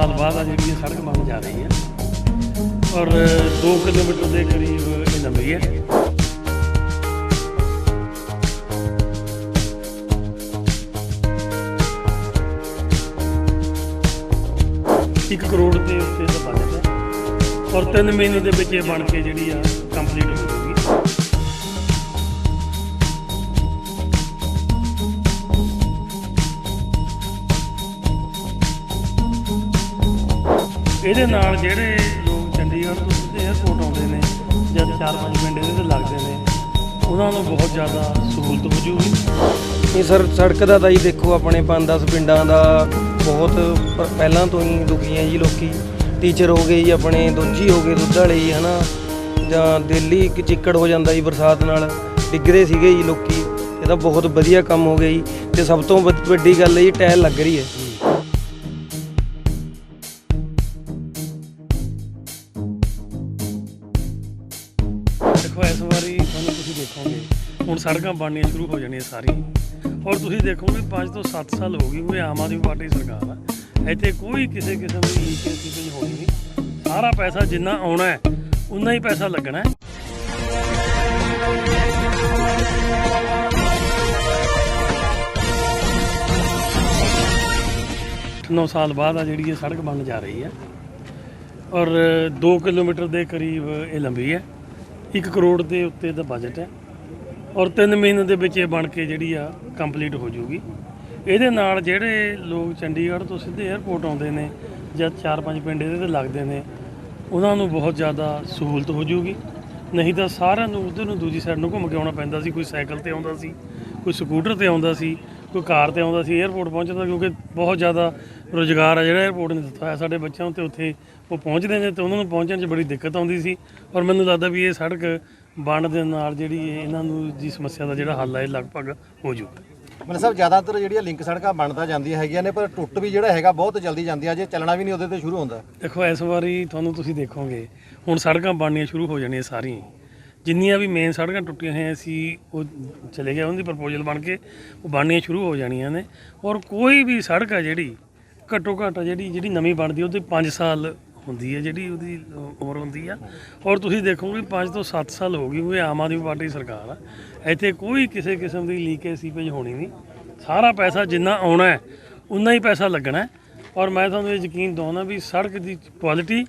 ਸਾਲ ਬਾਅਦ ਆ ਜਿਹੜੀ ਇਹ ਸੜਕ ਬਣ ਜਾ ਰਹੀ ਹੈ ਔਰ 2 ਕਿਲੋਮੀਟਰ ਦੇ ਕਰੀਬ ਇਹ ਲੰਬੀ ਹੈ। ਇੱਕ ਕਰੋੜ ਦੇ ਉੱਤੇ ਦਾ ਬਜਟ ਹੈ। ਔਰ 3 ਮਹੀਨੇ ਦੇ ਵਿੱਚ ਇਹ ਬਣ ਕੇ ਜਿਹੜੀ ਆ ਕੰਪਲੀਟ ਹੋ ਜਾਊਗੀ। ਇਹਦੇ ਨਾਲ ਜਿਹੜੇ ਲੋਕ ਚੰਡੀਗੜ੍ਹ ਤੋਂ ਏਅਰਪੋਰਟ ਆਉਂਦੇ ਨੇ ਜਦ ਚਾਰ ਪੰਜ ਪਿੰਡ ਇਹਦੇ ਤੇ ਲੱਗਦੇ ਨੇ, ਉਹਨਾਂ ਨੂੰ ਬਹੁਤ ਜ਼ਿਆਦਾ ਸਹੂਲਤ ਹੋ ਜੂਗੀ। ਇਹ ਸਰ, ਸੜਕ ਦਾ ਤਾਂ ਜੀ ਦੇਖੋ, ਆਪਣੇ 5-10 ਪਿੰਡਾਂ ਦਾ ਬਹੁਤ ਪ- ਪਹਿਲਾਂ ਤੋਂ ਹੀ ਦੁਖੀ ਹੈ ਜੀ ਲੋਕੀ। ਟੀਚਰ ਹੋ ਗਏ ਜੀ ਆਪਣੇ, ਦੂਜੀ ਹੋ ਗਏ ਦੁੱਧ ਵਾਲੇ ਜੀ, ਹਨਾ। ਜਾਂ ਦਿੱਲੀ ਇੱਕ ਚਿੱਕੜ ਹੋ ਜਾਂਦਾ ਜੀ ਬਰਸਾਤ ਨਾਲ, ਡਿੱਗਦੇ ਸੀਗੇ ਜੀ ਲੋਕੀ। ਇਹ ਤਾਂ ਬਹੁਤ ਵਧੀਆ ਕੰਮ ਹੋ ਗਿਆ ਜੀ। ਤੇ ਸਭ ਤੋਂ ਵੱਧ- ਵੱਡੀ ਗੱਲ ਹੈ ਜੀ ਟਾਇਲ ਲੱਗ ਰਹੀ ਹੈ। ਹੁਣ ਸੜਕਾਂ ਬਣਨੀਆਂ ਸ਼ੁਰੂ ਹੋ ਜਾਣੀਆਂ ਸਾਰੀਆਂ। ਔਰ ਤੁਸੀਂ ਦੇਖੋਗੇ 5 ਤੋਂ 7 ਸਾਲ ਹੋ ਗਏ ਹੋਏ ਆਮ ਆਦਮੀ ਪਾਰਟੀ ਦੀ ਸਰਕਾਰ ਆ। ਇੱਥੇ ਕੋਈ ਕਿਸੇ ਕਿਸਮ ਦੀ ਲੀਕੇਜ ਦੀ ਹੋਣੀ ਨਹੀਂ। ਸਾਰਾ ਪੈਸਾ ਜਿੰਨਾ ਆਉਣਾ ਹੈ, ਉਨਾ ਹੀ ਪੈਸਾ ਲੱਗਣਾ ਹੈ। ਨੌ ਸਾਲ ਬਾਅਦ ਆ ਜਿਹੜੀ ਇਹ ਸੜਕ ਬਣ ਜਾ ਰਹੀ ਹੈ। ਔਰ 2 ਕਿਲੋਮੀਟਰ ਦੇ ਕਰੀਬ ਇਹ ਲੰਬੀ ਹੈ। 1 ਕਰੋੜ ਦੇ ਉੱਤੇ ਦਾ ਬਜਟ ਹੈ। ਔਰ 3 ਮਹੀਨੇ ਦੇ ਵਿੱਚ ਇਹ ਬਣ ਕੇ ਜਿਹੜੀ ਆ ਕੰਪਲੀਟ ਹੋ ਜਾਊਗੀ ਇਹਦੇ ਨਾਲ ਜਿਹੜੇ ਲੋਕ ਚੰਡੀਗੜ੍ਹ ਤੋਂ ਸਿੱਧੇ 에어ਪੋਰਟ ਆਉਂਦੇ ਨੇ ਜਾਂ 4-5 ਪਿੰਡ ਇਹਦੇ ਤੇ ਲੱਗਦੇ ਨੇ, ਉਹਨਾਂ ਨੂੰ ਬਹੁਤ ਜ਼ਿਆਦਾ ਸਹੂਲਤ ਹੋ ਜਾਊਗੀ ਨਹੀਂ ਤਾਂ ਸਾਰਿਆਂ ਨੂੰ ਉਧਰ ਨੂੰ ਦੂਜੀ ਸਾਈਡ ਨੂੰ ਘੁੰਮ ਕੇ ਆਉਣਾ ਪੈਂਦਾ ਸੀ, ਕੋਈ ਸਾਈਕਲ ਤੇ ਆਉਂਦਾ ਸੀ, ਕੋਈ ਸਕੂਟਰ ਤੇ ਆਉਂਦਾ ਸੀ, ਕੋਈ ਕਾਰ ਤੇ ਆਉਂਦਾ ਸੀ 에어ਪੋਰਟ ਪਹੁੰਚਦਾ ਕਿਉਂਕਿ ਬਹੁਤ ਜ਼ਿਆਦਾ ਰੋਜ਼ਗਾਰ ਆ ਜਿਹੜਾ 에어ਪੋਰਟ ਨੇ ਦਿੱਤਾ ਹੋਇਆ ਸਾਡੇ ਬੱਚਿਆਂ ਨੂੰ ਤੇ ਉੱਥੇ ਉਹ ਪਹੁੰਚਦੇ ਨੇ ਤੇ ਉਹਨਾਂ ਨੂੰ ਪਹੁੰਚਣ 'ਚ ਬੜੀ ਦਿੱਕਤ ਆਉਂਦੀ ਸੀ। ਔਰ ਮੈਨੂੰ ਲੱਗਦਾ ਵੀ ਇਹ ਸੜਕ ਬਣ ਦੇ ਨਾਲ ਜਿਹੜੀ ਇਹ ਇਹਨਾਂ ਨੂੰ ਦੀ ਸਮੱਸਿਆ ਦਾ ਜਿਹੜਾ ਹੱਲ ਹੈ ਇਹ ਲਗਭਗ ਹੋ ਜਾਊਗਾ ਮਤਲਬ ਸਾਹਿਬ ਜ਼ਿਆਦਾਤਰ ਜਿਹੜੀਆਂ ਲਿੰਕ ਸੜਕਾਂ ਬਣਦਾ ਜਾਂਦੀਆਂ ਹੈਗੀਆਂ ਨੇ ਪਰ ਟੁੱਟ ਵੀ ਜਿਹੜਾ ਹੈਗਾ ਬਹੁਤ ਜਲਦੀ ਜਾਂਦੀਆਂ ਜੇ ਚੱਲਣਾ ਵੀ ਨਹੀਂ ਉਹਦੇ ਤੇ ਸ਼ੁਰੂ ਹੁੰਦਾ। ਦੇਖੋ ਇਸ ਵਾਰੀ ਤੁਹਾਨੂੰ ਤੁਸੀਂ ਦੇਖੋਗੇ ਹੁਣ ਸੜਕਾਂ ਬਣਨੀਆਂ ਸ਼ੁਰੂ ਹੋ ਜਾਣੀਆਂ ਸਾਰੀਆਂ। ਜਿੰਨੀਆਂ ਵੀ ਮੇਨ ਸੜਕਾਂ ਟੁੱਟੀਆਂ ਹੋਈਆਂ ਸੀ ਉਹ ਚਲੇ ਗਏ ਉਹਨਾਂ ਦੀ ਪ੍ਰਪੋਜ਼ਲ ਬਣ ਕੇ ਉਹ ਬਣਨੀਆਂ ਸ਼ੁਰੂ ਹੋ ਜਾਣੀਆਂ ਨੇ। ਔਰ ਕੋਈ ਵੀ ਸੜਕ ਹੈ ਜਿਹੜੀ ਘੱਟੋ ਘੱਟ ਜਿਹੜੀ ਜਿਹੜੀ ਨਵੀਂ ਬਣਦੀ ਉਹਦੇ 5 ਸਾਲ ਹੁੰਦੀ ਹੈ ਜਿਹੜੀ ਉਹਦੀ ਉਮਰ ਹੁੰਦੀ ਆ। ਔਰ ਤੁਸੀਂ ਦੇਖੋਗੇ 5 ਤੋਂ 7 ਸਾਲ ਹੋ ਗਏ ਹੋਏ ਆਮ ਆਦਮੀ ਪਾਰਟੀ ਦੀ ਸਰਕਾਰ ਆ। ਇੱਥੇ ਕੋਈ ਕਿਸੇ ਕਿਸਮ ਦੀ ਲੀਕੇਜ ਸੀਪੇਜ ਹੋਣੀ ਨਹੀਂ। ਸਾਰਾ ਪੈਸਾ ਜਿੰਨਾ ਆਉਣਾ ਹੈ, ਉਨਾ ਹੀ ਪੈਸਾ ਲੱਗਣਾ ਔਰ ਮੈਂ ਤੁਹਾਨੂੰ ਇਹ ਯਕੀਨ ਦਵਾਉਣਾ ਵੀ ਸੜਕ ਦੀ ਕੁਆਲਿਟੀ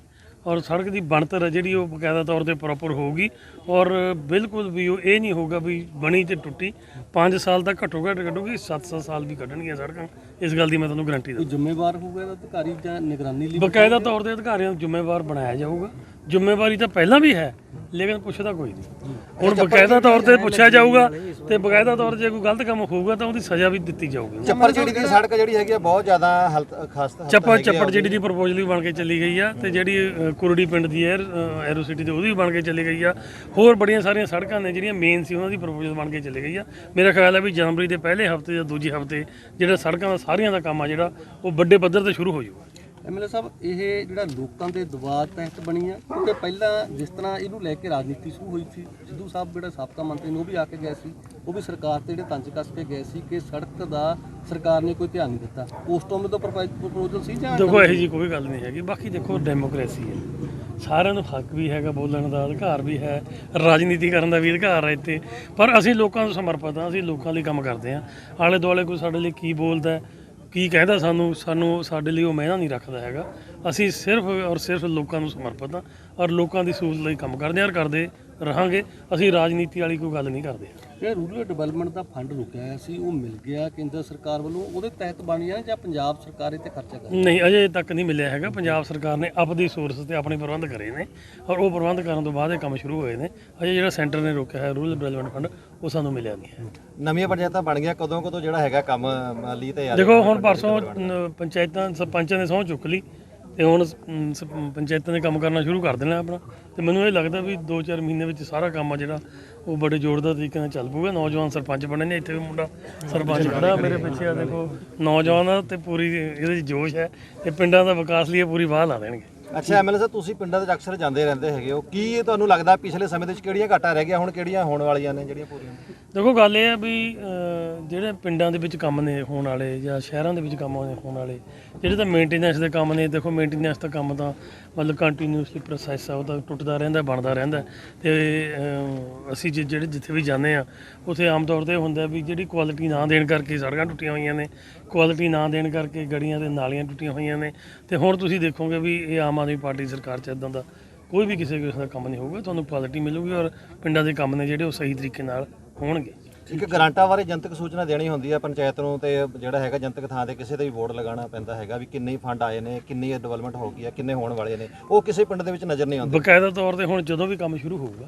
ਔਰ ਸੜਕ ਦੀ ਬਣਤਰ ਹੈ ਜਿਹੜੀ ਉਹ ਬਕਾਇਦਾ ਤੌਰ ਤੇ ਪ੍ਰੋਪਰ ਹੋਊਗੀ। ਔਰ ਬਿਲਕੁਲ ਵੀ ਉਹ ਇਹ ਨਹੀਂ ਹੋਊਗਾ ਵੀ ਬਣੀ ਤੇ ਟੁੱਟੀ। 5 ਸਾਲ ਤੱਕ ਘੱਟੋ ਘੱਟ ਕੱਢੂਗੀ 7-7 ਸਾਲ ਵੀ ਕੱਢਣਗੀਆਂ ਸੜਕਾਂ। ਇਸ ਗੱਲ ਦੀ ਮੈਂ ਤੁਹਾਨੂੰ ਗਾਰੰਟੀ ਦਿੰਦਾ। ਜ਼ਿੰਮੇਵਾਰ ਹੋਊਗਾ ਇਹਦਾ ਅਧਿਕਾਰੀ ਜਾਂ ਨਿਗਰਾਨੀ ਲਈ? ਬਕਾਇਦਾ ਤੌਰ ਤੇ ਅਧਿਕਾਰੀਆਂ ਨੂੰ ਜ਼ਿੰਮੇਵਾਰ ਬਣਾਇਆ ਜਾਊਗਾ। ਜ਼ਿੰਮੇਵਾਰੀ ਤਾਂ ਪਹਿਲਾਂ ਵੀ ਹੈ ਲੇਕਿਨ ਪੁੱਛਦਾ ਕੋਈ ਨਹੀਂ। ਹੁਣ ਬਕਾਇਦਾ ਤੌਰ ਤੇ ਪੁੱਛਿਆ ਜਾਊਗਾ ਤੇ ਬਕਾਇਦਾ ਤੌਰ 'ਤੇ ਜੇ ਕੋਈ ਗਲਤ ਕੰਮ ਹੋਊਗਾ ਤਾਂ ਉਹਦੀ ਸਜ਼ਾ ਵੀ ਦਿੱਤੀ ਜਾਊਗੀ। ਚੱਪਰ ਜਿਹੜੀ ਦੀ ਸੜਕ ਜਿਹੜੀ ਹੈਗੀ ਆ ਬਹੁਤ ਜ਼ਿਆਦਾ ਹਾਲਤ ਖਸਤ ਚੱਪੜ ਚੱਪੜ ਜਿਹੜੀ ਦੀ ਪ੍ਰਪੋਜ਼ਲ ਵੀ ਬਣ ਕੇ ਚੱਲੀ ਗਈ ਆ ਤੇ ਜਿਹੜੀ ਅ, ਕੁਰੜੀ ਪਿੰਡ ਦੀ ਹੈ ਐਰੋ ਸਿਟੀ ਤੇ ਉਹਦੀ ਵੀ ਬਣ ਕੇ ਚੱਲੀ ਗਈ ਆ। ਹੋਰ ਬੜੀਆਂ ਸਾਰੀਆਂ ਸੜਕਾਂ ਨੇ ਜਿਹੜੀਆਂ ਮੇਨ ਸੀ ਉਹਨਾਂ ਦੀ ਪ੍ਰਪੋਜ਼ਲ ਬਣ ਕੇ ਚੱਲੀ ਗਈ ਆ। ਮੇਰਾ ਖਿਆਲ ਹੈ ਵੀ ਜਨਵਰੀ ਦੇ ਪਹਿਲੇ ਹਫ਼ਤੇ ਜਾਂ ਦੂਜੇ ਹਫ਼ਤੇ ਜਿਹੜਾ ਸੜਕਾਂ ਦਾ ਸਾਰੀਆਂ ਦਾ ਕੰਮ ਆ ਜਿਹੜਾ ਉਹ ਵੱਡੇ ਪੱਧਰ ਤੇ ਸ਼ੁਰੂ ਹੋ ਜਾਊਗਾ। ਐਮਐਲਏ ਸਾਹਿਬ ਇਹ ਜਿਹੜਾ ਲੋਕਾਂ ਦੇ ਦਬਾਅ ਤਹਿਤ ਬਣੀ ਆ ਕਿਉਂਕਿ ਪਹਿਲਾਂ ਜਿਸ ਤਰ੍ਹਾਂ ਇਹਨੂੰ ਲੈ ਕੇ ਰਾਜਨੀਤੀ ਸ਼ੁਰੂ ਹੋਈ ਸੀ ਸਿੱਧੂ ਸਾਹਿਬ ਜਿਹੜਾ ਸਾਬਕਾ ਮੰਤਰੀ ਨੇ ਉਹ ਵੀ ਆ ਕੇ ਗਏ ਸੀ ਉਹ ਵੀ ਸਰਕਾਰ ਤੇ ਜਿਹੜੇ ਤੰਜ ਕੱਸ ਕੇ ਗਏ ਸੀ ਕਿ ਸੜਕ ਦਾ ਸਰਕਾਰ ਨੇ ਕੋਈ ਧਿਆਨ ਨਹੀਂ ਦਿੱਤਾ। ਉਸ ਤੋਂ ਤੋਂ ਪ੍ਰਪੋਜ਼ਲ ਸੀ ਜਾਂ ਦੇਖੋ ਇਹੋ ਜੀ ਕੋਈ ਗੱਲ ਨਹੀਂ ਹੈਗੀ। ਬਾਕੀ ਦੇਖੋ ਡੈਮੋਕ੍ਰੇਸੀ ਹੈ। ਸਾਰਿਆਂ ਨੂੰ ਹੱਕ ਵੀ ਹੈਗਾ ਬੋਲਣ ਦਾ ਅਧਿਕਾਰ ਵੀ ਹੈ ਰਾਜਨੀਤੀ ਕਰਨ ਦਾ ਵੀ ਅਧਿਕਾਰ ਹੈ ਇੱਥੇ। ਪਰ ਅਸੀਂ ਲੋਕਾਂ ਨੂੰ ਸਮਰਪਿਤ ਹਾਂ ਅਸੀਂ ਲੋਕਾਂ ਲਈ ਕੰਮ ਕਰਦੇ ਹਾਂ। ਆਲੇ ਦੁਆਲੇ ਕੋਈ ਸਾਡੇ ਲਈ ਕੀ ਬੋਲਦਾ ਹੈ, ਕੀ ਕਹਿੰਦਾ ਸਾਨੂੰ ਸਾਨੂੰ ਸਾਡੇ ਲਈ ਉਹ ਮਹਿਨਾ ਨਹੀਂ ਰੱਖਦਾ ਹੈਗਾ। ਅਸੀਂ ਸਿਰਫ ਔਰ ਸਿਰਫ ਲੋਕਾਂ ਨੂੰ ਸਮਰਪਿਤ ਹਾਂ ਔਰ ਲੋਕਾਂ ਦੀ ਸਹੂਲਤ ਲਈ ਕੰਮ ਕਰਦੇ ਹਾਂ ਔਰ ਕਰਦੇ ਰਹਾਂਗੇ। ਅਸੀਂ ਰਾਜਨੀਤੀ ਵਾਲੀ ਕੋਈ ਗੱਲ ਨਹੀਂ ਕਰਦੇ। ਜਿਹੜਾ ਰੂਰਲ ਡਿਵੈਲਪਮੈਂਟ ਦਾ ਫੰਡ ਰੁਕਿਆ ਹੋਇਆ ਸੀ ਉਹ ਮਿਲ ਗਿਆ ਕੇਂਦਰ ਸਰਕਾਰ ਵੱਲੋਂ ਉਹਦੇ ਤਹਿਤ ਬਣ ਜਾਣਾ ਜਾਂ ਪੰਜਾਬ ਸਰਕਾਰ ਇਹ ਤੇ ਖਰਚਾ ਕਰ ਨਹੀਂ ਅਜੇ ਤੱਕ ਨਹੀਂ ਮਿਲਿਆ ਹੈਗਾ। ਪੰਜਾਬ ਸਰਕਾਰ ਨੇ ਆਪਦੀ ਸੋਰਸ ਤੇ ਆਪਣੇ ਪ੍ਰਬੰਧ ਕਰੇ ਨੇ ਔਰ ਉਹ ਪ੍ਰਬੰਧ ਕਰਨ ਤੋਂ ਬਾਅਦ ਇਹ ਕੰਮ ਸ਼ੁਰੂ ਹੋਏ ਨੇ। ਅਜੇ ਜਿਹੜਾ ਸੈਂਟਰ ਨੇ ਰੋਕਿਆ ਹੈ ਰੂਰਲ ਡਿਵੈਲਪਮੈਂਟ ਫੰਡ ਉਹ ਸਾਨੂੰ ਮਿਲਿਆ ਨਹੀਂ ਹੈ। ਨਵੀਆਂ ਪੰਚਾਇਤਾਂ ਬਣ ਗਈਆਂ ਕਦੋਂ ਕਦੋਂ ਜਿਹੜਾ ਹੈਗਾ ਕੰਮ ਮਾਲੀ ਤੇ ਦੇਖੋ ਹੁਣ ਪਰਸੋਂ ਪੰਚਾਇਤਾਂ ਸਰਪੰਚਾਂ ਨੇ ਸਹੁੰ ਚੁੱਕ ਲਈ। ਤੇ ਹੁਣ ਅਮ, ਸ- ਪੰਚਾਇਤਾਂ ਦੇ ਕੰਮ ਕਰਨਾ ਸ਼ੁਰੂ ਕਰ ਦੇਣਾ ਆਪਣਾ। ਤੇ ਮੈਨੂੰ ਇਹ ਲੱਗਦਾ ਵੀ 2-4 ਮਹੀਨੇ ਵਿੱਚ ਸਾਰਾ ਕੰਮ ਆ ਜਿਹੜਾ ਉਹ ਬੜੇ ਜ਼ੋਰਦਾਰ ਤਰੀਕੇ ਨਾਲ ਚੱਲ ਪਊਗਾ। ਨੌਜਵਾਨ ਸਰਪੰਚ ਬਣੇ ਨੇ ਇੱਥੇ ਵੀ ਮੁੰਡਾ ਸਰਪੰਚ ਖੜਾ ਮੇਰੇ ਪਿੱਛੇ ਆ ਦੇਖੋ। ਨੌਜਵਾਨ ਆ ਤੇ ਪੂਰੀ ਇਹਦੇ 'ਚ ਜੋਸ਼ ਹੈ। ਤੇ ਪਿੰਡਾਂ ਦਾ ਵਿਕਾਸ ਲਈ ਇਹ ਪੂਰੀ ਵਾਹ ਲਾ ਦੇਣਗੇ। ਅੱਛਾ ਐਮਐਲਏ ਸਾਹਿਬ ਤੁਸੀਂ ਪਿੰਡਾਂ ਦੇ ਵਿੱਚ ਅਕਸਰ ਜਾਂਦੇ ਰਹਿੰਦੇ ਹੈਗੇ ਹੋ। ਕੀ ਇਹ ਤੁਹਾਨੂੰ ਲੱਗਦਾ ਪਿਛਲੇ ਸਮੇਂ ਦੇ ਵਿੱਚ ਕਿਹੜੀਆਂ ਘਾਟਾਂ ਰਹਿ ਗਈਆਂ ਹੁਣ ਕਿਹੜੀਆਂ ਹੋਣ ਵਾਲੀਆਂ ਨੇ ਜਿਹੜੀਆਂ ਪੂਰੀਆਂ? ਦੇਖੋ ਗੱਲ ਇਹ ਹੈ ਵੀ ਅਹ, ਜਿਹੜੇ ਪਿੰਡਾਂ ਦੇ ਵਿੱਚ ਕੰਮ ਨੇ ਹੋਣ ਵਾਲੇ ਜਾਂ ਸ਼ਹਿਰਾਂ ਦੇ ਵਿੱਚ ਕੰਮ ਹੋਣੇ- ਹੋਣ ਵਾਲੇ ਜਿਹੜੇ ਤਾਂ ਮੇਨਟੇਨੈਂਸ ਦੇ ਕੰਮ ਨੇ ਦੇਖੋ ਮੇਨਟੇਨੈਂਸ ਦਾ ਕੰਮ ਤਾਂ ਮਤਲਬ ਕੰਟੀਨਿਊਸਲੀ ਪ੍ਰੋਸੈਸ ਆ, ਉਹਦਾ ਟੁੱਟਦਾ ਰਹਿੰਦਾ, ਬਣਦਾ ਰਹਿੰਦਾ। ਤੇ ਅਸੀਂ ਜਿ- ਜਿਹੜੇ ਜਿੱਥੇ ਵੀ ਜਾਂਦੇ ਆ, ਉੱਥੇ ਆਮ ਤੌਰ ਤੇ ਹੁੰਦਾ ਵੀ ਜਿਹੜੀ ਕੁਆਲਿਟੀ ਨਾ ਦੇਣ ਕਰਕੇ ਸੜਕਾਂ ਟੁੱਟੀਆਂ ਹੋਈਆਂ ਨੇ ਕੁਆਲਿਟੀ ਨਾ ਦੇਣ ਕਰਕੇ ਗੜੀਆਂ ਤੇ ਨਾਲੀਆਂ ਟੁੱਟੀਆਂ ਹੋਈਆਂ ਨੇ, ਤੇ ਹੁਣ ਤੁਸੀਂ ਦੇਖੋਗੇ ਵੀ ਇਹ ਆਮ ਆਦਮੀ ਪਾਰਟੀ ਸਰਕਾਰ ਚ ਇਦਾਂ ਦਾ ਕੋਈ ਵੀ ਕਿਸੇ ਕਿਸੇ ਦਾ ਕੰਮ ਨਹੀਂ ਹੋਊਗਾ, ਤੁਹਾਨੂੰ ਕੁਆਲਿਟੀ ਮਿਲੂਗੀ ਔਰ ਪਿੰਡਾਂ ਦੇ ਕੰਮ ਨੇ ਜਿਹੜੇ ਉਹ ਸਹੀ ਤਰੀਕੇ ਨਾਲ ਹੋਣਗੇ। ਇੱਕ ਗਰਾਂਟਾਂ ਬਾਰੇ ਜਨਤਕ ਸੂਚਨਾ ਦੇਣੀ ਹੁੰਦੀ ਹੈ ਪੰਚਾਇਤ ਨੂੰ ਤੇ ਜਿਹੜਾ ਹੈਗਾ ਜਨਤਕ ਥਾਂ ਤੇ ਕਿਸੇ ਤੇ ਵੀ ਬੋਰਡ ਲਗਾਉਣਾ ਪੈਂਦਾ ਹੈਗਾ ਵੀ ਕਿੰਨੇ ਫੰਡ ਆਏ ਨੇ, ਕਿੰਨੀ ਡਿਵੈਲਪਮੈਂਟ ਹੋ ਗਈ ਹੈ ਕਿੰਨੇ ਹੋਣ ਵਾਲੇ ਨੇ। ਉਹ ਕਿਸੇ ਪਿੰਡ ਦੇ ਵਿੱਚ ਨਜ਼ਰ ਨਹੀਂ ਆਉਂਦੇ। ਬਕਾਇਦਾ ਤੌਰ ਤੇ ਹੁਣ ਜਦੋਂ ਵੀ ਕੰਮ ਸ਼ੁਰੂ ਹੋਊਗਾ,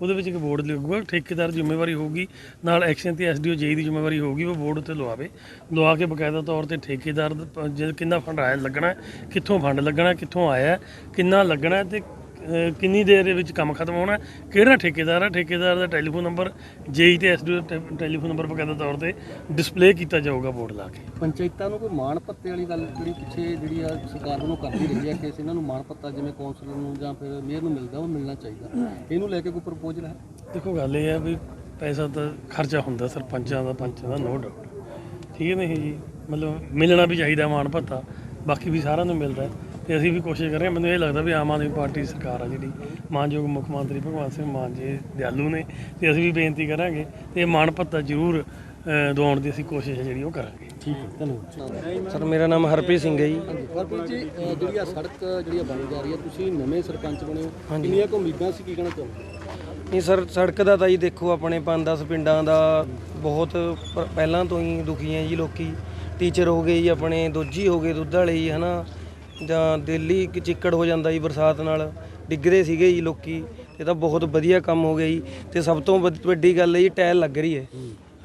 ਉਹਦੇ ਵਿੱਚ ਇੱਕ ਬੋਰਡ ਲੱਗੂਗਾ, ਠੇਕੇਦਾਰ ਦੀ ਜ਼ਿੰਮੇਵਾਰੀ ਹੋਊਗੀ, ਨਾਲ ਐਕਸ਼ਨ ਤੇ ਐਸਡੀਓ ਜੇਈ ਦੀ ਜ਼ਿੰਮੇਵਾਰੀ ਹੋਊਗੀ, ਉਹ ਬੋਰਡ ਉੱਤੇ ਲਵਾਵੇ। ਲਵਾ ਕੇ ਬਕਾਇਦਾ ਤੌਰ ਤੇ ਠੇਕੇਦਾਰ ਜੇ ਕਿੰਨਾ ਫੰਡ ਆਇਆ, ਲੱਗਣਾ, ਕਿੱਥੋਂ ਫੰਡ ਲੱਗਣਾ, ਕਿੱਥੋਂ ਆਇਆ, ਕਿੰਨਾ ਲੱਗਣਾ ਹੈ ਤੇ ਕਿੰਨੀ ਦੇਰ ਦੇ ਵਿੱਚ ਕੰਮ ਖਤਮ ਹੋਣਾ? ਕਿਹੜਾ ਠੇਕੇਦਾਰ ਹੈ ਠੇਕੇਦਾਰ ਦਾ ਟੈਲੀਫੋਨ ਨੰਬਰ ਜੇਈ ਤੇ ਐਸਡੀਓ ਟੈਲੀਫੋਨ ਨੰਬਰ ਬਕਾਇਦਾ ਤੌਰ ਤੇ ਡਿਸਪਲੇ ਕੀਤਾ ਜਾਊਗਾ ਬੋਰਡ ਲਾ ਕੇ। ਪੰਚਾਇਤਾਂ ਨੂੰ ਕੋਈ ਮਾਣ ਭੱਤੇ ਵਾਲੀ ਗੱਲ ਜਿਹੜੀ ਪਿੱਛੇ ਜਿਹੜੀ ਆ ਸਰਕਾਰ ਵੱਲੋਂ ਕਰਦੀ ਰਹੀ ਹੈ ਕਿ ਇਹਨਾਂ ਨੂੰ ਮਾਣ ਭੱਤਾ ਜਿਵੇਂ ਕੌਂਸਲਰ ਨੂੰ ਜਾਂ ਫਿਰ ਮੇਅਰ ਨੂੰ ਮਿਲਦਾ ਉਹ ਮਿਲਣਾ ਚਾਹੀਦਾ। ਇਹਨੂੰ ਲੈ ਕੇ ਕੋਈ ਪ੍ਰਪੋਜ਼ਲ ਹੈ? ਦੇਖੋ ਗੱਲ ਇਹ ਹੈ ਵੀ ਪੈਸਾ ਤਾਂ ਖਰਚਾ ਹੁੰਦਾ ਸਰਪੰਚਾਂ ਦਾ ਪੰਚਾਂ ਦਾ ਨੋ ਡਾਊਟ ਠੀਕ ਹੈ ਨਹੀਂ ਜੀ? ਮਤਲਬ ਮਿਲਣਾ ਵੀ ਚਾਹੀਦਾ ਮਾਣ ਭੱਤਾ ਬਾਕੀ ਵੀ ਸਾਰਿਆਂ ਨੂੰ ਮਿਲਦਾ। ਹੈ ਤੇ ਅਸੀਂ ਵੀ ਕੋਸ਼ਿਸ਼ ਕਰ ਰਹੇ ਹਾਂ। ਮੈਨੂੰ ਇਹ ਲੱਗਦਾ ਵੀ ਆਮ ਆਦਮੀ ਪਾਰਟੀ ਦੀ ਸਰਕਾਰ ਆ ਜਿਹੜੀ। ਮਾਨਯੋਗ ਮੁੱਖ ਮੰਤਰੀ ਭਗਵੰਤ ਸਿੰਘ ਮਾਨ ਜੀ ਦਿਆਲੂ ਨੇ। ਤੇ ਅਸੀਂ ਵੀ ਬੇਨਤੀ ਕਰਾਂਗੇ ਤੇ ਇਹ ਮਾਣ ਭੱਤਾ ਜ਼ਰੂਰ ਦਿਵਾਉਣ ਦੀ ਅਸੀਂ ਕੋਸ਼ਿਸ਼ ਹੈ ਜਿਹੜੀ ਉਹ ਕਰਾਂਗੇ। ਠੀਕ ਹੈ ਧੰਨਵਾਦ। ਸਰ ਮੇਰਾ ਨਾਮ ਹਰਪ੍ਰੀਤ ਸਿੰਘ ਹੈ ਜੀ। ਹਰਪ੍ਰੀਤ ਜੀ ਜਿਹੜੀ ਆ ਸੜਕ ਜਿਹੜੀ ਆ ਬਣੀ ਜਾ ਰਹੀ ਹੈ ਤੁਸੀਂ ਨਵੇਂ ਸਰਪੰਚ ਬਣੇ ਹੋ। ਕਿੰਨੀਆਂ ਕੁ ਉਮੀਦਾਂ ਸੀ ਕੀ ਕਹਿਣਾ ਚਾਹੁੰਦੇ ਨਹੀਂ ਸਰ ਸੜਕ ਦਾ ਤਾਂ ਜੀ ਦੇਖੋ ਆਪਣੇ 5-10 ਪਿੰਡਾਂ ਦਾ ਬਹੁਤ ਪਹਿਲਾਂ ਤੋਂ ਹੀ ਦੁਖੀ ਹੈ ਜੀ ਲੋਕੀ। ਟੀਚਰ ਹੋ ਗਏ ਜੀ ਆਪਣੇ ਦੋਜੀ ਹੋ ਗਏ ਦੁੱਧ ਵਾਲੇ ਜੀ ਹਨਾ। ਜਾਂ ਦਿੱਲੀ ਚਿੱਕੜ ਹੋ ਜਾਂਦਾ ਜੀ ਬਰਸਾਤ ਨਾਲ ਡਿੱਗਦੇ ਸੀਗੇ ਜੀ ਲੋਕੀ ਇਹ ਤਾਂ ਬਹੁਤ ਵਧੀਆ ਕੰਮ ਹੋ ਗਿਆ ਜੀ। ਤੇ ਸਭ ਤੋਂ ਵੱਧ- ਵੱਡੀ ਗੱਲ ਹੈ ਜੀ ਟਾਇਲ ਲੱਗ ਰਹੀ ਹੈ।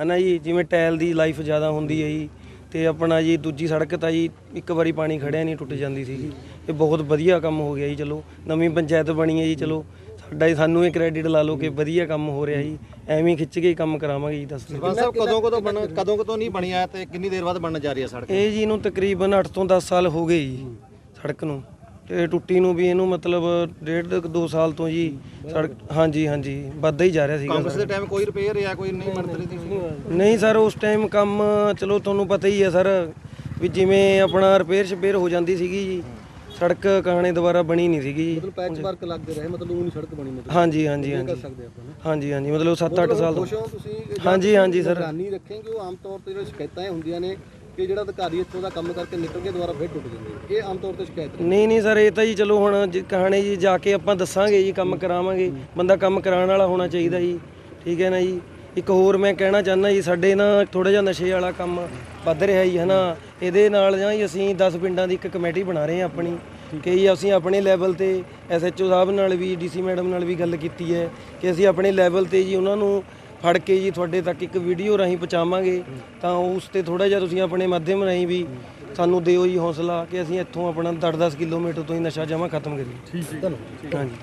ਹਨਾ ਜੀ ਜਿਵੇਂ ਟਾਇਲ ਦੀ ਲਾਈਫ ਜ਼ਿਆਦਾ ਹੁੰਦੀ ਹੈ ਜੀ ਤੇ ਆਪਣਾ ਜੀ ਦੂਜੀ ਸੜਕ ਤਾਂ ਜੀ ਇੱਕ ਵਾਰੀ ਪਾਣੀ ਖੜਿਆ ਨਹੀਂ ਟੁੱਟ ਜਾਂਦੀ ਸੀਗੀ ਇਹ ਬਹੁਤ ਵਧੀਆ ਕੰਮ ਹੋ ਗਿਆ ਜੀ ਚਲੋ ਨਵੀਂ ਪੰਚਾਇਤ ਬਣੀ ਹੈ ਜੀ ਚਲੋ ਸਾਡਾ ਹੀ ਸਾਨੂੰ ਇਹ ਕ੍ਰੈਡਿਟ ਲਾ ਲਓ ਕਿ ਵਧੀਆ ਕੰਮ ਹੋ ਰਿਹਾ ਜੀ। ਐਵੇਂ ਹੀ ਖਿੱਚ ਕੇ ਹੀ ਕੰਮ ਕਰਾਵਾਂਗੇ ਜੀ ਦੱਸ ਦਿਓ। ਸਰਪੰਚ ਸਾਹਿਬ ਕਦੋਂ ਕਦੋਂ ਬਣ ਕਦੋਂ ਕਦੋਂ ਨਹੀਂ ਬਣੀਆਂ ਤੇ ਕਿੰਨੀ ਦੇਰ ਬਾਅਦ ਬਣਨ ਜਾ ਰਹੀ ਹੈ ਸੜਕ? ਇਹ ਜੀ ਨੂੰ ਤਕਰੀਬਨ 8 ਤੋਂ 10 ਸਾਲ ਹੋ ਗਏ ਜੀ। ਸੜਕ ਨੂੰ। ਤੇ ਟੁੱਟੀ ਨੂੰ ਵੀ ਇਹਨੂੰ ਮਤਲਬ ਡੇਢ 2 ਸਾਲ ਤੋਂ ਜੀ ਸੜਕ ਹਾਂਜੀ ਹਾਂਜੀ ਵੱਧਦਾ ਹੀ ਜਾ ਰਿਹਾ ਸੀਗਾ। ਕਾਂਗਰਸ ਦੇ ਟਾਈਮ ਕੋਈ ਰਿਪੇਅਰ ਜਾਂ ਕੋਈ ਨਹੀਂ ਬਣਦੀ ਰਹੀ ਸੀ ਨਹੀਂ ਸਰ ਉਸ ਟਾਈਮ ਕੰਮ ਚਲੋ ਤੁਹਾਨੂੰ ਪਤਾ ਹੀ ਹੈ ਸਰ ਵੀ ਜਿਵੇਂ ਆਪਣਾ ਰਿਪੇਅਰ ਸ਼ਪੇਅਰ ਹੋ ਜਾਂਦੀ ਸੀਗੀ ਜੀ ਸੜਕ ਕਹਾਣੇ ਦੁਬਾਰਾ ਬਣੀ ਨਹੀਂ ਸੀਗੀ ਜੀ। ਮਤਲਬ ਪੈਚ ਵਰਕ ਲੱਗਦੇ ਰਹੇ ਮਤਲਬ ਉਹ ਨਹੀਂ ਸੜਕ ਬਣੀ ਮਤਲਬ। ਹਾਂਜੀ ਹਾਂਜੀ ਕਰ ਹਾਂਜੀ। ਸਕਦੇ ਆਪਾਂ ਨਾ। ਹਾਂਜੀ ਹਾਂਜੀ ਮਤਲਬ 7-8 ਸਾਲ ਤੋਂ। ਹਾਂਜੀ, ਹਾਂਜੀ ਸਰ। ਨਿਗਰਾਨੀ ਰੱਖेंगे ਉਹ ਆਮ ਤੌਰ ਤੇ ਜਿਹੜੇ ਸ਼ਿਕਾਇਤਾਂ ਹੁੰਦੀਆਂ ਨੇ ਕਿ ਜਿਹੜਾ ਅਧਿਕਾਰੀ ਇੱਥੋਂ ਦਾ ਕੰਮ ਕਰਕੇ ਨਿਕਲ ਕੇ ਦੁਬਾਰਾ ਫਿਰ ਟੁੱਟ ਜਾਂਦੇ। ਇਹ ਆਮ ਤੌਰ ਤੇ ਸ਼ਿਕਾਇਤ ਨਹੀਂ ਨਹੀਂ ਸਰ ਇਹ ਤਾਂ ਜੀ ਚਲੋ ਹੁਣ ਜ- ਕਹਾਣੀ ਜੀ ਜਾ ਕੇ ਆਪਾਂ ਦੱਸਾਂਗੇ ਜੀ ਕੰਮ ਕਰਾਵਾਂਗੇ। ਬੰਦਾ ਕੰਮ ਕਰਾਉਣ ਵਾਲਾ ਹੋਣਾ ਚਾਹੀਦਾ ਜੀ। ਠੀਕ ਹੈ ਨਾ ਜੀ? ਇੱਕ ਹੋਰ ਮੈਂ ਕਹਿਣਾ ਚਾਹੁੰਦਾ ਜੀ ਸਾਡੇ ਨਾ ਥੋੜਾ ਜਿਹਾ ਨਸ਼ੇ ਵਾਲਾ ਕੰਮ ਵੱਧ ਰਿਹਾ ਜੀ ਹਨਾ? ਇਹਦੇ ਨਾਲ ਜਾਂ ਜੀ ਅਸੀਂ 10 ਪਿੰਡਾਂ ਦੀ ਇੱਕ ਕਮੇਟੀ ਬਣਾ ਰਹੇ ਹਾਂ ਆਪਣੀ। ਕਿ ਜੀ ਅਸੀਂ ਆਪਣੇ ਲੈਵਲ ਤੇ ਐਸਐਚਓ ਸਾਹਿਬ ਨਾਲ ਵੀ ਡੀਸੀ ਮੈਡਮ ਨਾਲ ਵੀ ਗੱਲ ਕੀਤੀ ਹੈ ਕਿ ਅਸੀਂ ਆਪਣੇ ਲੈਵਲ ਤੇ ਜੀ ਉਹਨਾਂ ਨੂੰ ਫੜ ਕੇ ਜੀ ਤੁਹਾਡੇ ਤੱਕ ਇੱਕ ਵੀਡੀਓ ਰਾਹੀਂ ਪਹੁੰਚਾਵਾਂਗੇ ਤਾਂ ਉਸ ਤੇ ਥੋੜਾ ਜਿਹਾ ਤੁਸੀਂ ਆਪਣੇ ਮਾਧਿਅਮ ਰਾਹੀਂ ਵੀ ਸਾਨੂੰ ਦਿਓ ਜੀ ਹੌਸਲਾ ਕਿ ਅਸੀਂ ਇੱਥੋਂ ਆਪਣਾ 10-10 ਕਿਲੋਮੀਟਰ ਤੋਂ ਹੀ ਨਸ਼ਾ ਜਮਾ ਖਤਮ ਕਰੀਏ। ਠੀਕ ਹੈ ਹਾਂਜੀ।